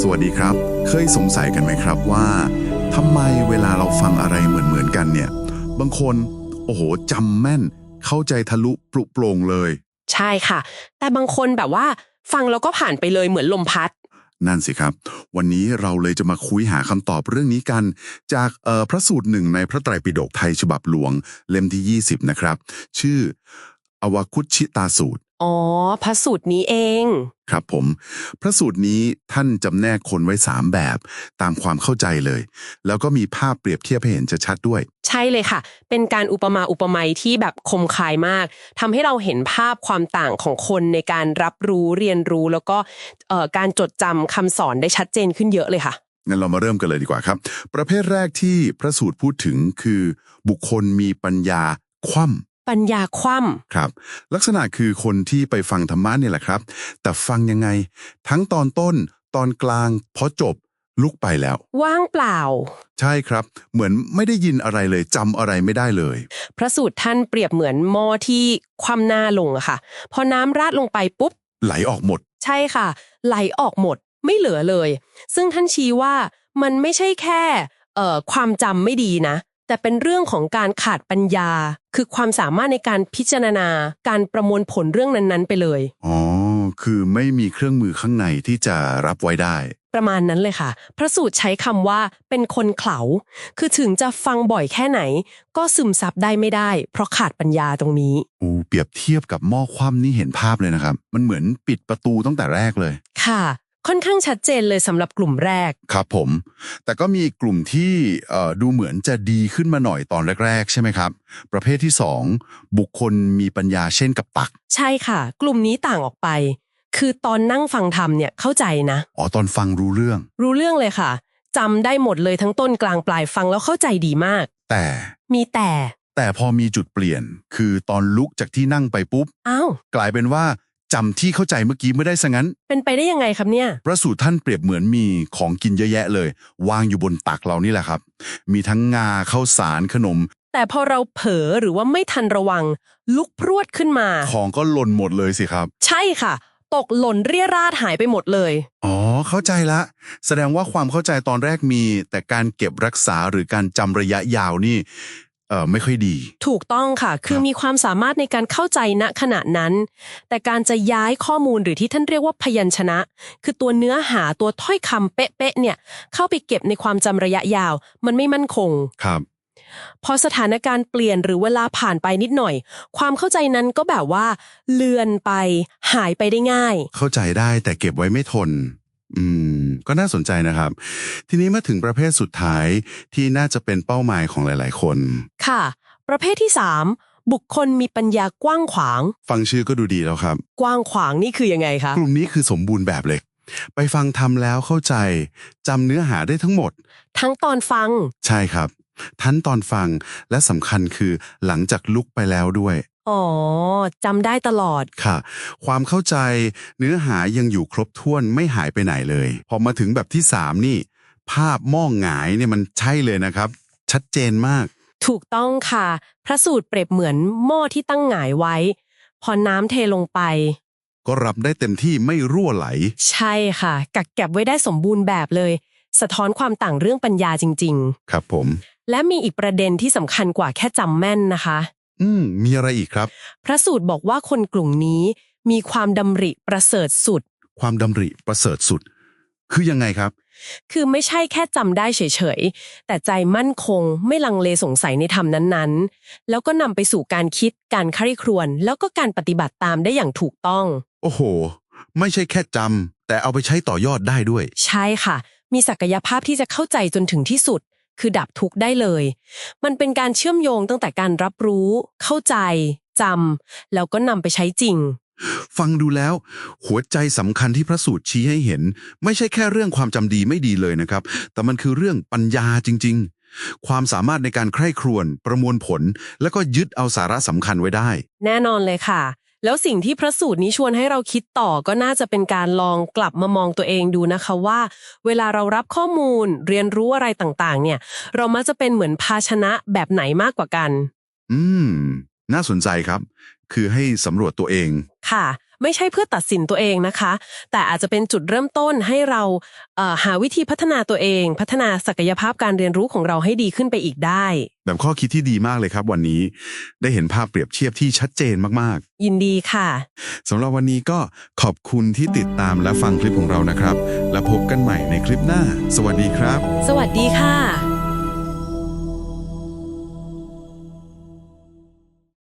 สวัสดีครับ เคยสงสัยกันไหมครับว่าทำไมเวลาเราฟังอะไรเหมือนๆกันเนี่ย บางคน โอ้โหจำแม่น เข้าใจทะลุปลุโปร่งเลย ใช่ค่ะ แต่บางคนแบบว่า ฟังแล้วก็ผ่านไปเลยเหมือนลมพัด นั่นสิครับ วันนี้เราเลยจะมาคุยหาคำตอบเรื่องนี้กัน จากเอ่อพระสูตรหนึ่งในพระไตรปิฎกไทยฉบับหลวง เล่มที่ 20 นะครับ ชื่ออวคุตชิตาสูตร อ๋อ พระสูตรนี้เอง ครับผม พระสูตรนี้ท่านจำแนกคนไว้ 3 แบบตามความเข้าใจเลย แล้วก็มีภาพเปรียบเทียบให้เห็นชัดๆด้วย ใช่เลยค่ะ เป็นการอุปมาอุปไมยที่แบบคมคายมากทำให้เราเห็นภาพความต่างของคนในการรับรู้เรียนรู้ แล้วก็เอ่อการจดจำคำสอนได้ชัดเจนขึ้นเยอะเลยค่ะ งั้นเรามาเริ่มกันเลยดีกว่าครับ ประเภทแรกที่พระสูตรพูดถึงคือ บุคคลมีปัญญาคว่ำ ปัญญาคว่ครับ ลักษณะคือคนที่ไปฟังธรรมะเนี่ยแหละครับ แต่ฟังยังไง ทั้งตอนต้น ตอนกลางพอจบลุกไปแล้วำว่างเปล่า ใช่ครับ เหมือนไม่ได้ยินอะไรเลยจำอะไรไม่ได้เลย พระสูตรท่านเปรียบเหมือนหม้อที่คว่ำหน้าลงอะค่ะ พอน้ำราดลงไปปุ๊บ ไหลออกหมด ใช่ค่ะ ไหลออกหมดไม่เหลือเลย ซึ่งท่านชี้ว่ามันไม่ใช่แค่เอ่อความจำไม่ดีนะ แต่เป็นเรื่องของการขาดปัญญา คือความสามารถในการพิจารณา การประมวลผลเรื่องนั้นๆ ไปเลย อ๋อ คือไม่มีเครื่องมือข้างในที่จะรับไว้ได้ ประมาณนั้นเลยค่ะ พระสูตรใช้คำว่าเป็นคนเขลา คือถึงจะฟังบ่อยแค่ไหน ก็ซึมซับได้ไม่ได้ เพราะขาดปัญญาตรงนี้ อูเปรียบเทียบกับหม้อคว่ำนี่เห็นภาพเลยนะครับ มันเหมือนปิดประตูตั้งแต่แรกเลย ค่ะ ค่อนข้างชัดเจนเลยสำหรับกลุ่มแรก ครับผม แต่ก็มีกลุ่มที่เอ่อดูเหมือนจะดีขึ้นมาหน่อยตอนแรก ๆ ใช่ไหมครับ ประเภทที่ 2 บุคคลมีปัญญาเช่นกับตัก ใช่ค่ะ กลุ่มนี้ต่างออกไป คือตอนนั่งฟังธรรมเนี่ยเข้าใจนะ อ๋อตอนฟังรู้เรื่อง รู้เรื่องเลยค่ะจำได้หมดเลยทั้งต้นกลางปลายฟังแล้วเข้าใจดีมาก แต่มีแต่แต่พอมีจุดเปลี่ยน คือตอนลุกจากที่นั่งไปปุ๊บ อ้าวกลายเป็นว่า จำที่เข้าใจเมื่อกี้ไม่ได้ซะงั้น เป็นไปได้ยังไงครับเนี่ย พระสูตรท่านเปรียบเหมือนมีของกินเยอะแยะเลย วางอยู่บนตักเรานี่แหละครับ มีทั้งงาข้าวสารขนม แต่พอเราเผลอหรือว่าไม่ทันระวัง ลุกพรวดขึ้นมา ของก็หล่นหมดเลยสิครับ ใช่ค่ะ ตกหล่นเรี่ยราดหายไปหมดเลย อ๋อ เข้าใจละ แสดงว่าความเข้าใจตอนแรกมี แต่การเก็บรักษาหรือการจำระยะยาวนี่ เออไม่ค่อยดี ถูกต้องค่ะ คือครับมีความสามารถในการเข้าใจณขณะนั้น แต่การจะย้ายข้อมูลหรือที่ท่านเรียกว่าพยัญชนะ คือตัวเนื้อหาตัวถ้อยคำเป๊ะๆเนี่ย เข้าไปเก็บในความจำระยะยาว มันไม่มั่นคง ครับ พอสถานการณ์เปลี่ยนหรือเวลาผ่านไปนิดหน่อย ความเข้าใจนั้นก็แบบว่า เลือนไป หายไปได้ง่าย เข้าใจได้แต่เก็บไว้ไม่ทน อืม ก็น่าสนใจนะครับ ทีนี้มาถึงประเภทสุดท้ายที่น่าจะเป็นเป้าหมายของหลาย ๆ คน ค่ะ ประเภทที่ 3 บุคคลมีปัญญากว้างขวาง ฟังชื่อก็ดูดีแล้วครับ กว้างขวางนี่คือยังไงคะ กลุ่มนี้คือสมบูรณ์แบบเลย ไปฟังทำแล้วเข้าใจจำเนื้อหาได้ทั้งหมด ทั้งตอนฟัง ใช่ครับ ทั้นตอนฟังและสำคัญคือหลังจากลุกไปแล้วด้วย อ๋อจำได้ตลอด ค่ะ ความเข้าใจเนื้อหายังอยู่ครบถ้วนไม่หายไปไหนเลย พอมาถึงแบบที่สามนี่ ภาพหม้องหงายเนี่ยมันใช่เลยนะครับ ชัดเจนมาก ถูกต้องค่ะ พระสูตรเปรียบเหมือนหม้อที่ตั้งหงายไว้ พอน้ำเทลงไป ก็รับได้เต็มที่ไม่รั่วไหล ใช่ค่ะ กักเก็บไว้ได้สมบูรณ์แบบเลย สะท้อนความต่างเรื่องปัญญาจริงครับผมๆ และมีอีกประเด็นที่สำคัญกว่าแค่จำแม่นนะคะ อืม มีอะไรอีกครับ พระสูตรบอกว่าคนกลุ่มนี้ มีความดำริประเสริฐสุด ความดำริประเสริฐสุด คือยังไงครับ คือไม่ใช่แค่จำได้เฉยๆ แต่ใจมั่นคงไม่ลังเลสงสัยในธรรมนั้นๆ แล้วก็นำไปสู่การคิดการคร่ครวญแล้วก็การปฏิบัติตามได้อย่างถูกต้อง โอ้โห ไม่ใช่แค่จำแต่เอาไปใช้ต่อยอดได้ด้วย ใช่ค่ะ มีศักยภาพที่จะเข้าใจจนถึงที่สุด คือดับทุกข์ได้เลย มันเป็นการเชื่อมโยงตั้งแต่การรับรู้ เข้าใจจำแล้วก็นำไปใช้จริง ฟังดูแล้ว หัวใจสำคัญที่พระสูตรชี้ให้เห็น ไม่ใช่แค่เรื่องความจำดีไม่ดีเลยนะครับ แต่มันคือเรื่องปัญญาจริง ๆ ความสามารถในการใคร่ครวญประมวลผล แล้วก็ยึดเอาสาระสำคัญไว้ได้ แน่นอนเลยค่ะ แล้วสิ่งที่พระสูตรนี้ชวนให้เราคิดต่อก็น่าจะเป็นการลองกลับมามองตัวเองดูนะคะว่า เวลาเรารับข้อมูลเรียนรู้อะไรต่างๆ เนี่ย เรามักจะเป็นเหมือนภาชนะแบบไหนมากกว่ากัน อืม น่าสนใจครับ คือให้สำรวจตัวเอง ค่ะ ไม่ใช่เพื่อตัดสินตัวเองนะคะ แต่อาจจะเป็นจุดเริ่มต้นให้เราเอ่อหาวิธีพัฒนาตัวเอง พัฒนาศักยภาพการเรียนรู้ของเราให้ดีขึ้นไปอีกได้ แบบข้อคิดที่ดีมากเลยครับวันนี้ ได้เห็นภาพเปรียบเทียบที่ชัดเจนมากยินดีค่ะๆสำหรับวันนี้ก็ขอบคุณที่ติดตามและฟังคลิปของเรานะครับ แล้วพบกันใหม่ในคลิปหน้า สวัสดีครับ สวัสดีค่ะ